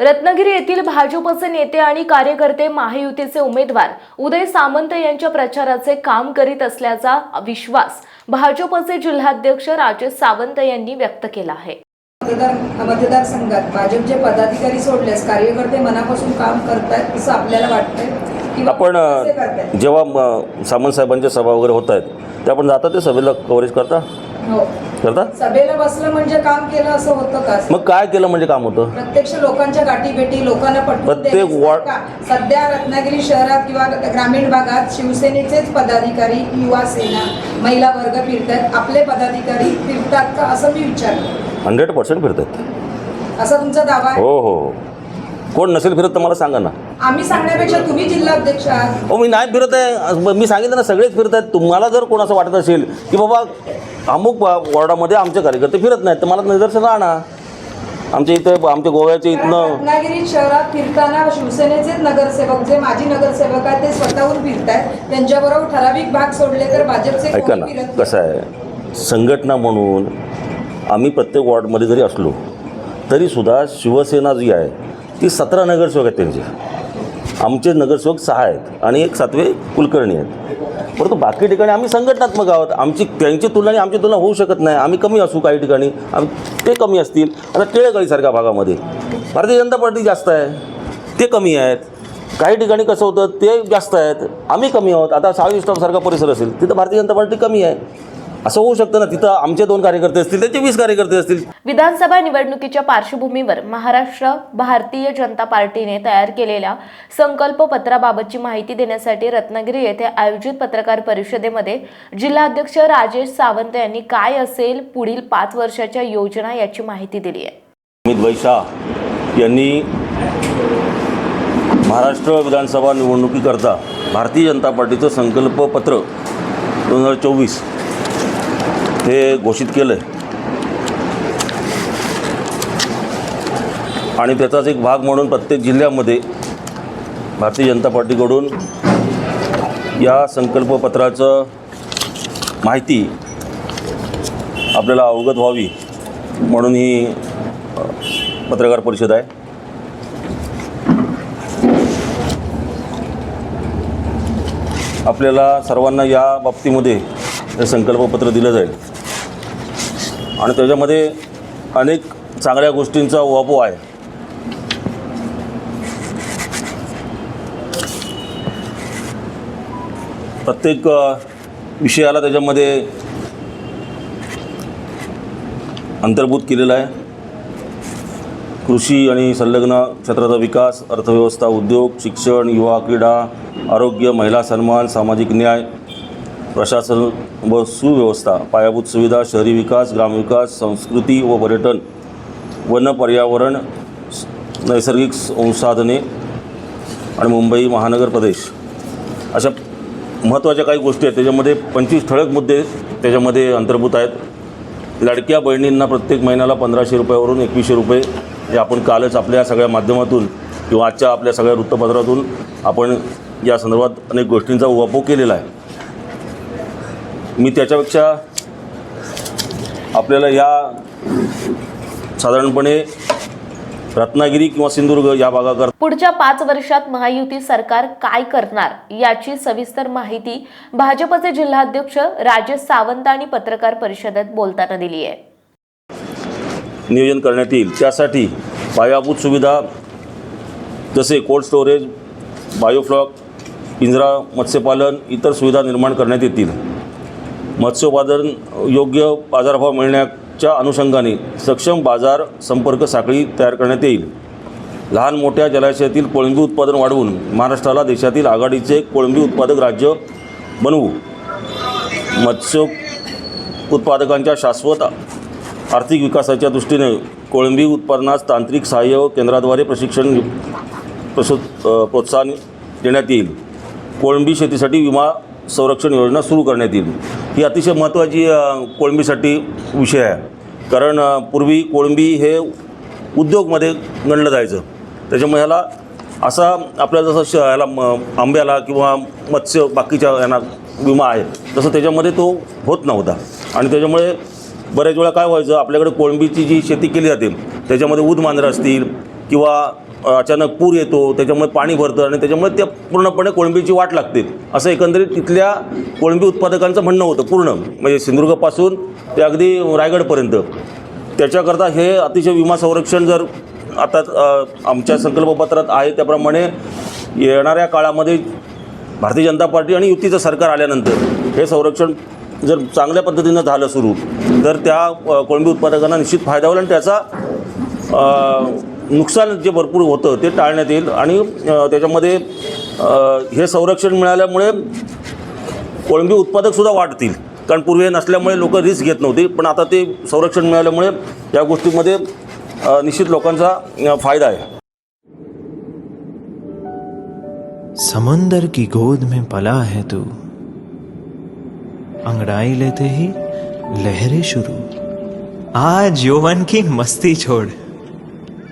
रत्नागिरी येथील भाजपचे नेते आणि कार्यकर्ते महायुतीचे उमेदवार उदय सामंत यांच्या प्रचाराचे काम करीत असल्याचा विश्वास भाजपचे जिल्हाध्यक्ष राजेश सावंत यांनी व्यक्त केला आहे. मतदार मतदारसंघात भाजपचे पदाधिकारी सोडल्यास कार्यकर्ते मनापासून काम करतायत असं आपल्याला वाटतंय? आपण? जेव्हा सामंत साहेबांच्या सभा वगैरे होत आहेत ते आपण जाता ते सभेला कव्हरेज करता? हो. करता? सभेला बसलं म्हणजे काम केलं असं होतं का? मग काय केलं म्हणजे काम होतं? प्रत्यक्ष लोकांच्या गाठीभेटी लोकांना पटवून प्रत्येक देण्याचं वॉर्ड- का? सध्या रत्नागिरी शहरात किंवा ग्रामीण भागात शिवसेनेचेच पदाधिकारी युवा सेना महिला वर्ग फिरतात. आपले पदाधिकारी फिरतात का? असं मी विचारलं. हंड्रेड पर्सेंट फिरत आहेत असा तुमचा दावा आहे? हो हो हो. कोण नसेल फिरत तर मला सांगा ना. आम्ही सांगण्यापेक्षा तुम्ही जिल्हाध्यक्ष आहात. हो मी नाही फिरत आहे. मी सांगितलं ना सगळेच फिरत आहेत. तुम्हाला जर कोण असं वाटत असेल की बाबा अमुक वा- वॉर्डामध्ये आमचे कार्यकर्ते फिरत नाहीत तर मला निदर्शन आणा. आमच्या इथं आमच्या गोव्याच्या इथनं रत्नागिरी शहरात फिरताना शिवसेनेचेच नगरसेवक जे माजी नगरसेवक आहेत ते स्वतःहून फिरतायत. त्यांच्याबरोबर ठराविक भाग सोडले तर भाजपचे ऐका कोणी ना फिरत नाही. कसं आहे? संघटना म्हणून आम्ही प्रत्येक वॉर्डमध्ये जरी असलो तरीसुद्धा शिवसेना जी आहे ती सतरा नगरसेवक आहेत त्यांचे. आमचे नगरसेवक सहा आहेत आणि एक सातवे कुलकर्णी आहेत. परंतु बाकी ठिकाणी आम्ही संघटनात्मक आहोत. आमची त्यांची तुलना आणि आमची तुलना होऊ शकत नाही. आम्ही कमी असू काही ठिकाणी. आम्ही ते कमी असतील. आता टिळेगळीसारख्या भागामध्ये भारतीय जनता पार्टी जास्त आहे. ते कमी आहेत. काही ठिकाणी कसं होतं ते जास्त आहेत. आम्ही कमी आहोत. आता सहावी स्टॉपसारखा परिसर असेल तिथं भारतीय जनता पार्टी कमी आहे. असं होऊ शकतं ना तिथं आमचे दोन कार्यकर्ते असतील त्यांचे वीस कार्यकर्ते असतील. विधानसभा निवडणुकीच्या पार्श्वभूमीवर महाराष्ट्र भारतीय जनता पार्टीने तयार केलेल्या संकल्प पत्राबाबतची माहिती देण्यासाठी रत्नागिरी येथे आयोजित पत्रकार परिषदेमध्ये जिल्हाध्यक्ष राजेश सावंत यांनी काय असेल पुढील पाच वर्षाच्या योजना याची माहिती दिली आहे. अमित भाई शाह यांनी महाराष्ट्र विधानसभा निवडणुकीकरता भारतीय जनता पार्टीचं संकल्प पत्र दोन हजार चोवीस हे घोषित केलं आहे आणि त्याचाच एक भाग म्हणून प्रत्येक जिल्ह्यामध्ये भारतीय जनता पार्टीकडून या संकल्पपत्राचं माहिती आपल्याला अवगत व्हावी म्हणून ही पत्रकार परिषद आहे. आपल्याला सर्वांना या बाबतीमध्ये हे संकल्पपत्र दिलं जाईल. आणि त्याच्यामध्ये अनेक चांगल्या गोष्टींचा वापो आहे. प्रत्येक विषयाला त्याच्यामध्ये अंतर्भूत केलेलं आहे. कृषी आणि संलग्न क्षेत्राचा विकास अर्थव्यवस्था उद्योग शिक्षण युवा क्रीडा आरोग्य महिला सन्मान सामाजिक न्याय प्रशासन व सुव्यवस्था पायाभूत सुविधा शहरी विकास ग्रामविकास संस्कृती व पर्यटन वन पर्यावरण नैसर्गिक संसाधने आणि मुंबई महानगर प्रदेश. अशा महत्त्वाच्या काही गोष्टी आहेत. त्याच्यामध्ये पंचवीस ठळक मुद्दे त्याच्यामध्ये अंतर्भूत आहेत. लाडक्या बहिणींना प्रत्येक महिन्याला पंधराशे रुपयावरून एकवीसशे रुपये हे आपण कालच आपल्या सगळ्या माध्यमातून किंवा आजच्या आपल्या सगळ्या वृत्तपत्रातून आपण या संदर्भात अनेक गोष्टींचा उहापोह केलेला आहे. मी त्याच्यापेक्षा आपल्याला या साधारणपणे रत्नागिरी किंवा सिंधुदुर्ग या भागाकर पुढच्या पाच वर्षात महायुती सरकार काय करणार याची सविस्तर माहिती भाजपचे जिल्हाध्यक्ष राजेश सावंत आणि पत्रकार परिषदेत बोलताना दिली आहे. नियोजन करण्यात येईल. त्यासाठी पायाभूत सुविधा जसे कोल्ड स्टोरेज बायोफ्लॉक पिंजरा मत्स्यपालन इतर सुविधा निर्माण करण्यात येतील. मत्स्योत्पादन योग्य बाजारभाव मिळण्याच्या अनुषंगाने सक्षम बाजार संपर्क साखळी तयार करण्यात येईल. लहान मोठ्या जलाशयातील कोळंबी उत्पादन वाढवून महाराष्ट्राला देशातील आघाडीचे कोळंबी उत्पादक राज्य बनवू. मत्स्य उत्पादकांच्या शाश्वत आर्थिक विकासाच्या दृष्टीने कोळंबी उत्पादनास तांत्रिक सहाय्य केंद्राद्वारे प्रशिक्षण प्रसो प्रोत्साहन देण्यात येईल. कोळंबी शेतीसाठी विमा संरक्षण योजना सुरू करण्यात येईल. ही अतिशय महत्त्वाची कोळंबीसाठी विषय आहे. कारण पूर्वी कोळंबी हे उद्योगमध्ये गणलं जायचं. त्याच्यामुळे ह्याला असा आपल्याला जसं श ह्याला म आंब्याला किंवा मत्स्य बाकीच्या यांना विमा आहे तसं त्याच्यामध्ये तो होत नव्हता. आणि त्याच्यामुळे बऱ्याच वेळा काय व्हायचं आपल्याकडे कोळंबीची जी शेती केली जाते त्याच्यामध्ये उद मांजरं असतील किंवा अचानक पूर येतो त्याच्यामुळे पाणी भरतं आणि त्याच्यामुळे त्या पूर्णपणे कोळंबीची वाट लागते. असं एकंदरीत तिथल्या कोळंबी उत्पादकांचं म्हणणं होतं पूर्ण. म्हणजे सिंधुदुर्गपासून ते अगदी रायगडपर्यंत. त्याच्याकरता हे अतिशय विमा संरक्षण जर आता आमच्या संकल्पपत्रात आहे त्याप्रमाणे येणाऱ्या काळामध्ये भारतीय जनता पार्टी आणि युतीचं सरकार आल्यानंतर हे संरक्षण जर चांगल्या पद्धतीनं झालं सुरू तर त्या कोळंबी उत्पादकांना निश्चित फायदा होईल आणि त्याचा नुकसान जे भरपूर होतं ते टाळण्यात येईल आणि त्याच्यामध्ये हे संरक्षण मिळाल्यामुळे कोळंबी उत्पादकसुद्धा वाढतील. कारण पूर्वी हे नसल्यामुळे लोक रिस्क घेत नव्हती पण आता ते संरक्षण मिळाल्यामुळे या गोष्टीमध्ये निश्चित लोकांचा फायदा आहे. समंदर की गोद में पला है तू। अंगड़ाई लेते ही लहरें शुरू। आज यौवन की मस्ती छोड़।